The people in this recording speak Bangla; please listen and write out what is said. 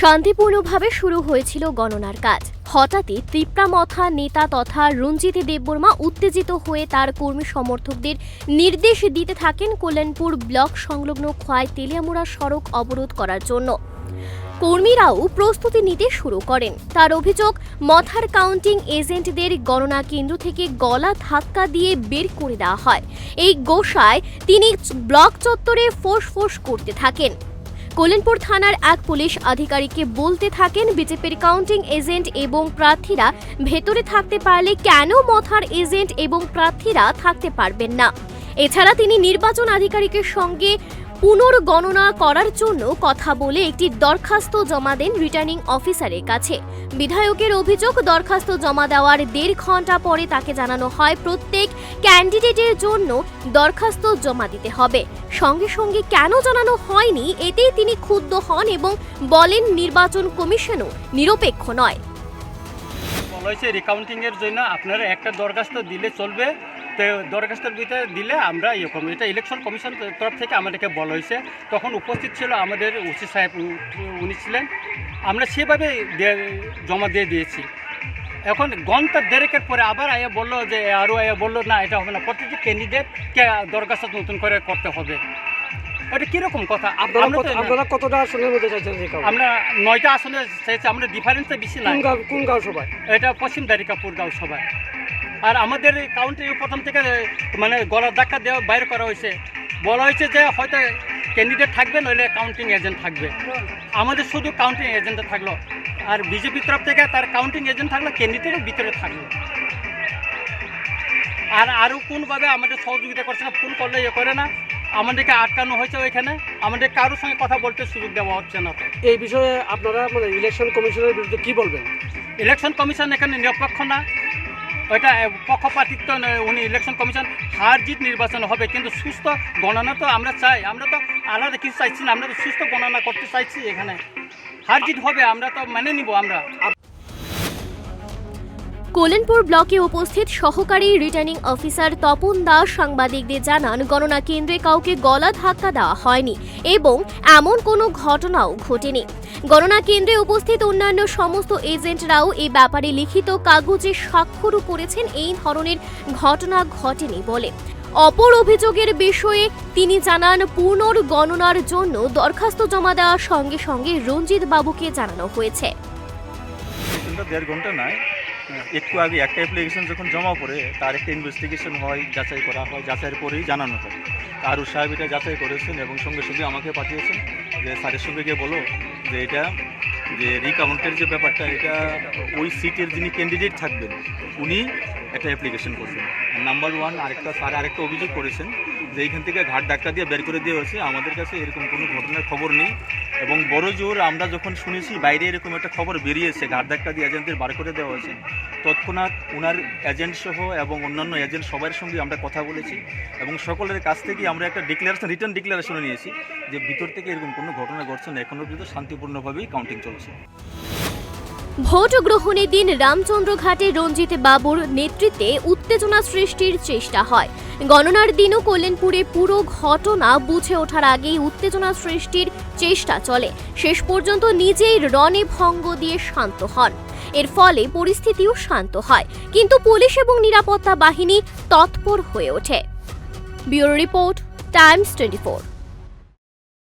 শান্তিপূর্ণভাবে শুরু হয়েছিল গণনার কাজ। হঠাৎই ত্রিপ্রামথা নেতা তথা রঞ্জিত দেববর্মা উত্তেজিত হয়ে তার কর্মী সমর্থকদের নির্দেশ দিতে থাকেন কল্যাণপুর ব্লক সংলগ্ন খোয়াই তেলিয়ামুড়া সড়ক অবরোধ করার জন্য। কর্মীরাও প্রস্তুতি নিতে শুরু করেন। তার অভিযোগ, মথার কাউন্টিং এজেন্টদের গণনা কেন্দ্র থেকে গলা ধাক্কা দিয়ে বের করে দেওয়া হয়। এই গোসায় তিনি ব্লক চত্বরে ফোঁস ফোঁস করতে থাকেন। কল্যাণপুর থানার এক পুলিশ আধিকারিককে বলতে থাকেন, বিজেপির কাউন্টিং এজেন্ট এবং প্রার্থীরা ভেতরে থাকতে পারলে কেন মথার এজেন্ট এবং প্রার্থীরা থাকতে পারবেন না? এছাড়া তিনি নির্বাচন আধিকারিকের সঙ্গে পুনর্গণনা করার জন্য কথা বলে একটি দরখাস্ত জমা দেন রিটার্নিং অফিসারের কাছে। বিধায়কের অভিযোগ, দরখাস্ত জমা দেওয়ার দেড় ঘণ্টা পরে তাকে জানানো হয়, প্রত্যেক ক্যান্ডিডেটের জন্য দরখাস্ত জমা দিতে হবে। সঙ্গে সঙ্গে কেন জানানো হয়নি, এতেই তিনি ক্ষুব্ধ হন এবং বলেন নির্বাচন কমিশনও নিরপেক্ষ নয়। জন্য আপনারা একটা দরখাস্ত দিলে চলবে। তো দরখাস্তের ভিতরে দিলে আমরা ইয়ে করব। এটা ইলেকশন কমিশন তরফ থেকে আমাদেরকে বলা হয়েছে। তখন উপস্থিত ছিল আমাদের ওসি সাহেব উনি ছিলেন। আমরা সেভাবে জমা দিয়ে দিয়েছি। এখন ঘণ্টা দেড়েকের পরে আবার আয়া বলল যে আরও আয়া বলল না এটা হবে না। প্রত্যেকটি ক্যান্ডিডেটকে দরখাস্ত নতুন করে করতে হবে। এটা কীরকম কথা? আপনারা কতটা আসনের মধ্যে চাইছেন আমরা নয়টা আসনে চাইছি আমরা ডিফারেন্সটা বেশি না কোন গাঁও সভায়? এটা পশ্চিম দারিকাপুর গাঁও সভায়। আর আমাদের কাউন্টে প্রথম থেকে মানে গলার ধাক্কা দেওয়া বাইর করা হয়েছে। বলা হয়েছে যে হয়তো ক্যান্ডিডেট থাকবে নইলে কাউন্টিং এজেন্ট থাকবে। আমাদের শুধু কাউন্টিং এজেন্ট থাকল। আর বিজেপির তরফ থেকে তার কাউন্টিং এজেন্ট থাকল ক্যান্ডিডেটের ভিতরে থাকল। আর আরও কোনভাবে আমাদের সহযোগিতা করছে না ফোন করলে ইয়ে করে না। আমাদেরকে আটকানো হয়েছে ওইখানে। আমাদের কারোর সঙ্গে কথা বলতে সুযোগ দেওয়া হচ্ছে না। এই বিষয়ে আপনারা মানে ইলেকশন কমিশনের বিরুদ্ধে কি বলবেন? ইলেকশন কমিশন এখানে নিরপেক্ষ না। ওইটা এ, পক্ষপাতিত্ব উনি ইলেকশন কমিশন হার জিত নির্বাচন হবে কিন্তু সুস্থ গণনা তো আমরা চাই। আমরা তো আলাদা কিছু চাইছি না আমরা তো সুস্থ গণনা করতে চাইছি এখানে। হার জিত হবে আমরা তো মেনে নিব আমরা। কোলেনপুর ব্লকে উপস্থিত সহকারী রিটার্নিং অফিসার তপন দাস সাংবাদিকদের জানান গণনা কেন্দ্রে কাউকে গলা ধাক্কা দেওয়া হয়নি এবং এমন কোনো ঘটনাও ঘটেনি। গণনা কেন্দ্রে উপস্থিত অন্যান্য সমস্ত এজেন্টরাও এই ব্যাপারে লিখিত কাগজে স্বাক্ষরও করেছেন। এই ধরনের ঘটনা ঘটেনি বলে। অপর অভিযোগের বিষয়ে তিনি জানান, পুনর্গণনার জন্য দরখাস্ত জমা দেওয়ার সঙ্গে সঙ্গে রঞ্জিত বাবুকে জানানো হয়েছে। একটু আগে একটা অ্যাপ্লিকেশন যখন জমা পড়ে, তার একটা ইনভেস্টিগেশন হয়, যাচাই করা হয়, যাচাইয়ের পরেই জানানো হয়। আরও সাহেব এটা যাচাই করেছেন এবং সঙ্গে সঙ্গে আমাকে পাঠিয়েছেন। যে স্যারের সঙ্গে গিয়ে বলো যে এটা, যে রিকাউন্টের যে ব্যাপারটা, এটা ওই সিটের যিনি ক্যান্ডিডেট থাকবেন, উনি একটা অ্যাপ্লিকেশন করবেন নাম্বার ওয়ান আরেকটা স্যার আরেকটা অভিযোগ করেছেন যে এইখান থেকে ঘাট ধাক্কা দিয়ে বের করে দেওয়া হয়েছে। আমাদের কাছে এরকম কোনো ঘটনার খবর নেই। এবং বড় জোর আমরা যখন শুনেছি, বাইরে এরকম একটা খবর বেরিয়েছে, ঘাট ধাক্কা দিয়ে এজেন্টদের বার করে দেওয়া হয়েছে। তৎক্ষণাৎ ওনার এজেন্ট সহ এবং অন্যান্য এজেন্ট সবার সঙ্গে আমরা কথা বলেছি এবং সকলের কাছ থেকে আমরা একটা ডিক্লারেশন রিটার্ন ডিক্লারেশনও নিয়েছি যে ভিতর থেকে এরকম কোনো ঘটনা ঘটছে না। এখনও পর্যন্ত শান্তিপূর্ণভাবেই কাউন্টিং চলছে। ভোট গ্রহণের দিন রামচন্দ্র ঘাটে রঞ্জিত বাবুর নেতৃত্বে উত্তেজনা সৃষ্টির চেষ্টা হয়। গণনার দিনও কল্যাণপুরে পুরো ঘটনা বুঝে ওঠার আগেই উত্তেজনা সৃষ্টির চেষ্টা চলে। শেষ পর্যন্ত নিজেই রণে ভঙ্গ দিয়ে শান্ত হন। এর ফলে পরিস্থিতিও শান্ত হয়। কিন্তু পুলিশ এবং নিরাপত্তা বাহিনী তৎপর হয়ে ওঠে। Bureau report, Times twenty